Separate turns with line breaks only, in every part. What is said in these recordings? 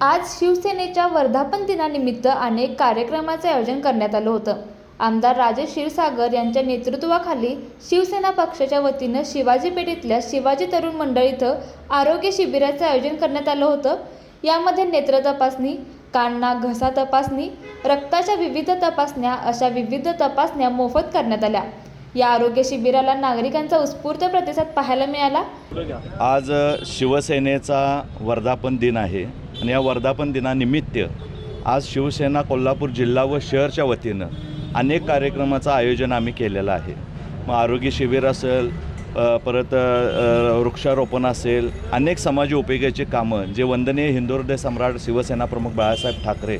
आज शिवसेनेच्या वर्धापन दिनानिमित्त अनेक कार्यक्रमाचे आयोजन करण्यात आलं होतं. आमदार राजेश क्षीरसागर यांच्या नेतृत्वाखाली शिवसेना पक्षाच्या वतीनं शिवाजी पेठेतल्या शिवाजी तरुण मंडळ इथं आरोग्य शिबिराचं आयोजन करण्यात आलं होतं. यामध्ये नेत्र तपासणी कानना घसा तपासणी रक्ताच्या विविध तपासण्या अशा विविध तपासण्या मोफत करण्यात आल्या. या आरोग्य शिबिराला नागरिकांचा उत्स्फूर्त प्रतिसाद पाहायला मिळाला.
आज शिवसेनेचा वर्धापन दिन आहे आणि या वर्धापन दिनानिमित्त आज शिवसेना कोल्हापूर जिल्हा व शहरच्या वतीनं अनेक कार्यक्रमाचं आयोजन आम्ही केलेलं आहे. मग आरोग्य शिबिर असेल परत वृक्षारोपण असेल अनेक समाज उपयोगाची कामं जे वंदनीय हिंदू सम्राट शिवसेना प्रमुख बाळासाहेब ठाकरे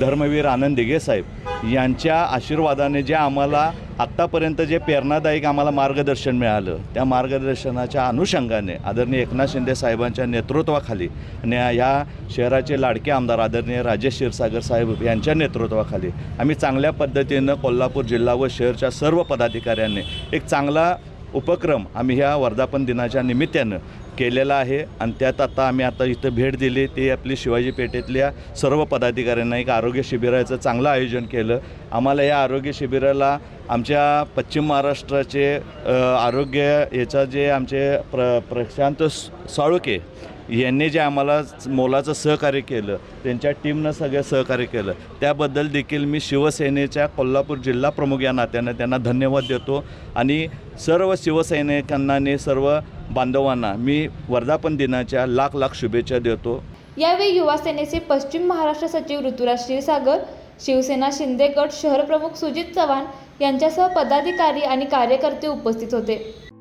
धर्मवीर आनंद दिघे साहेब यांच्या आशीर्वादाने जे आम्हाला आत्तापर्यंत जे प्रेरणादायक आम्हाला मार्गदर्शन मिळालं त्या मार्गदर्शनाच्या अनुषंगाने आदरणीय एकनाथ शिंदे साहेबांच्या नेतृत्वाखाली आणि या शहराचे लाडके आमदार आदरणीय राजेश क्षीरसागर साहेब यांच्या नेतृत्वाखाली आम्ही चांगल्या पद्धतीनं कोल्हापूर जिल्हा व शहरच्या सर्व पदाधिकाऱ्यांनी एक चांगला उपक्रम आम्ही ह्या वर्धापन दिनाच्या निमित्तानं केलेला आहे. आणि त्यात आता आम्ही आता इथं भेट दिली. ते आपली शिवाजी पेठेतल्या सर्व पदाधिकाऱ्यांना एक आरोग्य शिबिराचं चांगलं आयोजन केलं. आम्हाला या आरोग्य शिबिराला आमच्या पश्चिम महाराष्ट्राचे आरोग्य याचा जे आमचे प्र प्रशांत साळुके यांनी जे आम्हाला मोलाचं सहकार्य केलं त्यांच्या टीमनं सगळं सहकार्य केलं त्याबद्दल देखील मी शिवसेनेच्या कोल्हापूर जिल्हा प्रमुख या नात्यानं त्यांना धन्यवाद देतो. आणि सर्व शिवसैनिकांना सर्व बांधवांना मी वर्धापन दिनाच्या लाख लाख शुभेच्छा देतो.
यावेळी युवा सेनेचे पश्चिम महाराष्ट्र सचिव ऋतुराज क्षीरसागर शिवसेना शिंदे गट शहर प्रमुख सुजित चव्हाण यांच्यासह पदाधिकारी आणि कार्यकर्ते उपस्थित होते.